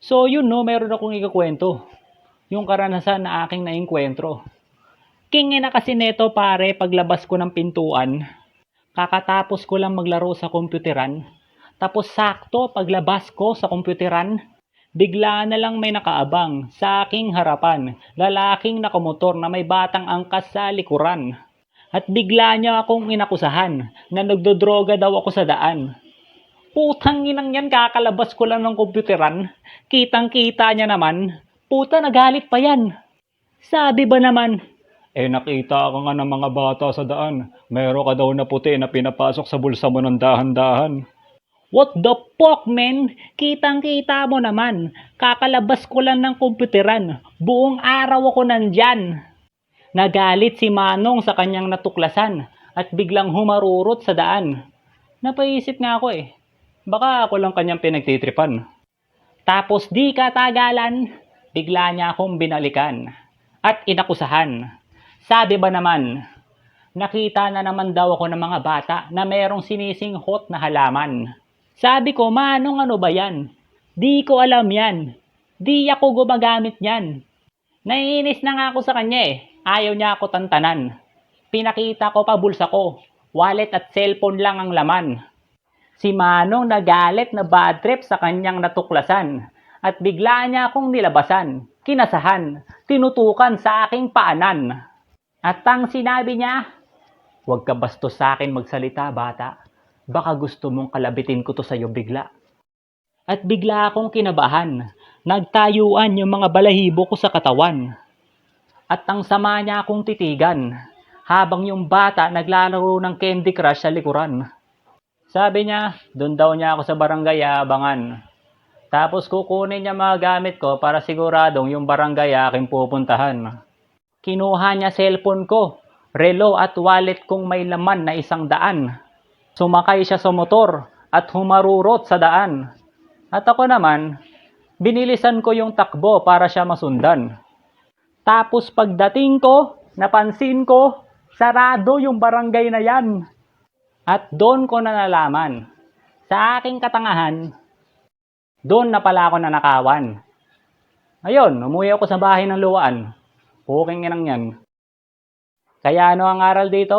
So yun no, meron akong ikakwento. Yung karanasan na aking nainkwentro. King na kasi neto pare paglabas ko ng pintuan. Kakatapos ko lang maglaro sa komputeran. Tapos sakto paglabas ko sa komputeran, bigla na lang may nakaabang sa aking harapan. Lalaking nakamotor na may batang angkas sa likuran. At bigla niya akong inakusahan na nagdodroga daw ako sa daan. Putang inang yan, kakalabas ko lang ng komputeran. Kitang kita niya naman. Puta, nagalit pa yan. Sabi ba naman, eh nakita ka nga ng mga bata sa daan. Meron ka daw na puti na pinapasok sa bulsa mo ng dahan-dahan. What the fuck, man? Kitang-kita mo naman. Kakalabas ko lang ng komputeran. Buong araw ako nandyan. Nagalit si Manong sa kanyang natuklasan at biglang humarurot sa daan. Napaisip nga ako eh. Baka ako lang kanyang pinagtitripan. Tapos di katagalan, bigla niya akong binalikan at inakusahan. Sabi ba naman, nakita na naman daw ako ng mga bata na merong sinisinghot na halaman. Sabi ko, manong ano ba yan? Di ko alam yan. Di ako gumagamit yan. Naiinis na nga ako sa kanya eh. Ayaw niya ako tantanan. Pinakita ko pa bulsa ko. Wallet at cellphone lang ang laman. Si Manong nagalit na bad trip sa kanyang natuklasan at bigla niya akong nilabasan, kinasahan, tinutukan sa aking paanan. At ang sinabi niya, Huwag ka bastos sa akin magsalita, bata. Baka gusto mong kalabitin ko to sa'yo bigla. At bigla akong kinabahan. Nagtayuan yung mga balahibo ko sa katawan. At ang sama niya akong titigan habang yung bata naglalaro ng Candy Crush sa likuran. Sabi niya, doon daw niya ako sa barangay abangan. Tapos kukunin niya mga gamit ko para siguradong yung barangay aking pupuntahan. Kinuha niya cellphone ko, relo at wallet kong may laman na isang daan. Sumakay siya sa motor at humarurot sa daan. At ako naman, binilisan ko yung takbo para siya masundan. Tapos pagdating ko, napansin ko, sarado yung barangay na yan. At doon ko na nalaman, sa aking katangahan, doon na pala ako nanakawan. Ayun, umuwi ako sa bahay ng luwaan. Puking inang yan. Kaya ano ang aral dito?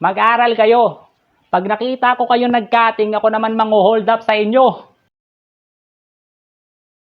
Mag-aral kayo. Pag nakita ko kayo nagkating, ako naman mango-hold up sa inyo.